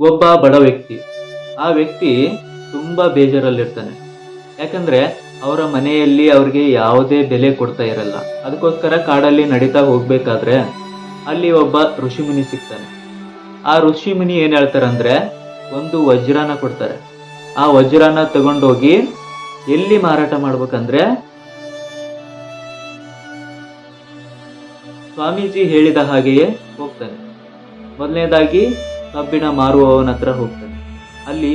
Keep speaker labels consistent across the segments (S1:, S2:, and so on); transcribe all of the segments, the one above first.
S1: ಒಬ್ಬ ಬಡ ವ್ಯಕ್ತಿ. ಆ ವ್ಯಕ್ತಿ ತುಂಬ ಬೇಜಾರಲ್ಲಿರ್ತಾನೆ. ಯಾಕಂದರೆ ಅವರ ಮನೆಯಲ್ಲಿ ಅವ್ರಿಗೆ ಯಾವುದೇ ಬೆಲೆ ಕೊಡ್ತಾ ಇರಲ್ಲ. ಅದಕ್ಕೋಸ್ಕರ ಕಾಡಲ್ಲಿ ನಡೀತಾ ಹೋಗಬೇಕಾದ್ರೆ ಅಲ್ಲಿ ಒಬ್ಬ ಋಷಿಮುನಿ ಸಿಗ್ತಾನೆ. ಆ ಋಷಿಮುನಿ ಏನು ಹೇಳ್ತಾರಂದ್ರೆ ಒಂದು ವಜ್ರನ ಕೊಡ್ತಾರೆ. ಆ ವಜ್ರನ ತಗೊಂಡೋಗಿ ಎಲ್ಲಿ ಮಾರಾಟ ಮಾಡ್ಬೇಕಂದ್ರೆ ಸ್ವಾಮೀಜಿ ಹೇಳಿದ ಹಾಗೆಯೇ ಹೋಗ್ತಾನೆ. ಮೊದಲನೇದಾಗಿ ಕಬ್ಬಿಣ ಮಾರುವವನ ಹತ್ರ ಹೋಗ್ತಾನೆ. ಅಲ್ಲಿ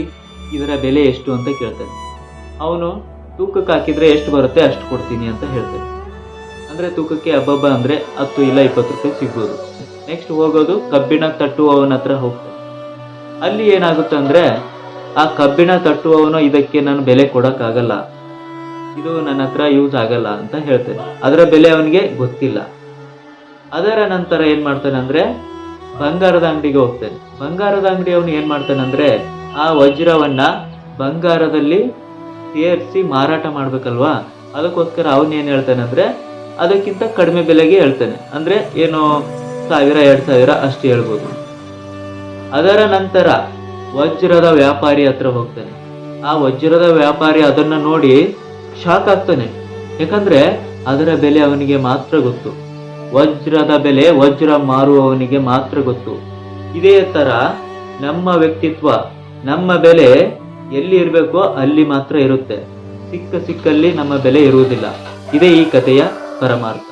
S1: ಇದರ ಬೆಲೆ ಎಷ್ಟು ಅಂತ ಕೇಳ್ತಾನೆ. ಅವನು ತೂಕಕ್ಕೆ ಹಾಕಿದ್ರೆ ಎಷ್ಟು ಬರುತ್ತೆ ಅಷ್ಟು ಕೊಡ್ತೀನಿ ಅಂತ ಹೇಳ್ತಾನೆ. ಅಂದರೆ ತೂಕಕ್ಕೆ ಹಬ್ಬಬ್ಬ ಅಂದರೆ ಹತ್ತು ಇಲ್ಲ ಇಪ್ಪತ್ತು ರೂಪಾಯಿ ಸಿಗ್ಬೋದು. ನೆಕ್ಸ್ಟ್ ಹೋಗೋದು ಕಬ್ಬಿಣ ತಟ್ಟುವವನ ಹತ್ರ ಹೋಗ್ತಾನೆ. ಅಲ್ಲಿ ಏನಾಗುತ್ತೆ ಅಂದರೆ ಆ ಕಬ್ಬಿಣ ತಟ್ಟುವವನು ಇದಕ್ಕೆ ನಾನು ಬೆಲೆ ಕೊಡೋಕ್ಕಾಗಲ್ಲ. ಇದು ನನ್ನ ಹತ್ರ ಯೂಸ್ ಆಗಲ್ಲ ಅಂತ ಹೇಳ್ತಾನೆ. ಅದರ ಬೆಲೆ ಅವನಿಗೆ ಗೊತ್ತಿಲ್ಲ. ಅದರ ನಂತರ ಏನು ಮಾಡ್ತಾನೆ ಅಂದ್ರೆ ಬಂಗಾರದ ಅಂಗಡಿಗೆ ಹೋಗ್ತಾನೆ. ಬಂಗಾರದ ಅಂಗಡಿ ಅವನು ಏನು ಮಾಡ್ತಾನೆ ಅಂದ್ರೆ ಆ ವಜ್ರವನ್ನ ಬಂಗಾರದಲ್ಲಿ ಸೇರಿಸಿ ಮಾರಾಟ ಮಾಡ್ಬೇಕಲ್ವಾ? ಅದಕ್ಕೋಸ್ಕರ ಅವನು ಏನು ಹೇಳ್ತಾನೆ ಅಂದ್ರೆ ಅದಕ್ಕಿಂತ ಕಡಿಮೆ ಬೆಲೆಗೆ ಹೇಳ್ತಾನೆ. ಅಂದ್ರೆ ಏನು ಸಾವಿರ, ಎರಡು ಸಾವಿರ ಅಷ್ಟು ಹೇಳ್ಬೋದು. ಅದರ ನಂತರ ವಜ್ರದ ವ್ಯಾಪಾರಿ ಹತ್ರ ಹೋಗ್ತಾನೆ. ಆ ವಜ್ರದ ವ್ಯಾಪಾರಿ ಅದನ್ನ ನೋಡಿ ಶಾಕ್ ಆಗ್ತಾನೆ. ಯಾಕಂದ್ರೆ ಅದರ ಬೆಲೆ ಅವನಿಗೆ ಮಾತ್ರ ಗೊತ್ತು. ವಜ್ರದ ಬೆಲೆ ವಜ್ರ ಮಾರುವವನಿಗೆ ಮಾತ್ರ ಗೊತ್ತು. ಇದೇ ತರ ನಮ್ಮ ವ್ಯಕ್ತಿತ್ವ, ನಮ್ಮ ಬೆಲೆ ಎಲ್ಲಿ ಇರಬೇಕೋ ಅಲ್ಲಿ ಮಾತ್ರ ಇರುತ್ತೆ. ಸಿಕ್ಕ ಸಿಕ್ಕಲ್ಲಿ ನಮ್ಮ ಬೆಲೆ ಇರುವುದಿಲ್ಲ. ಇದೇ ಈ ಕಥೆಯ ಪರಮಾರ್ಥ.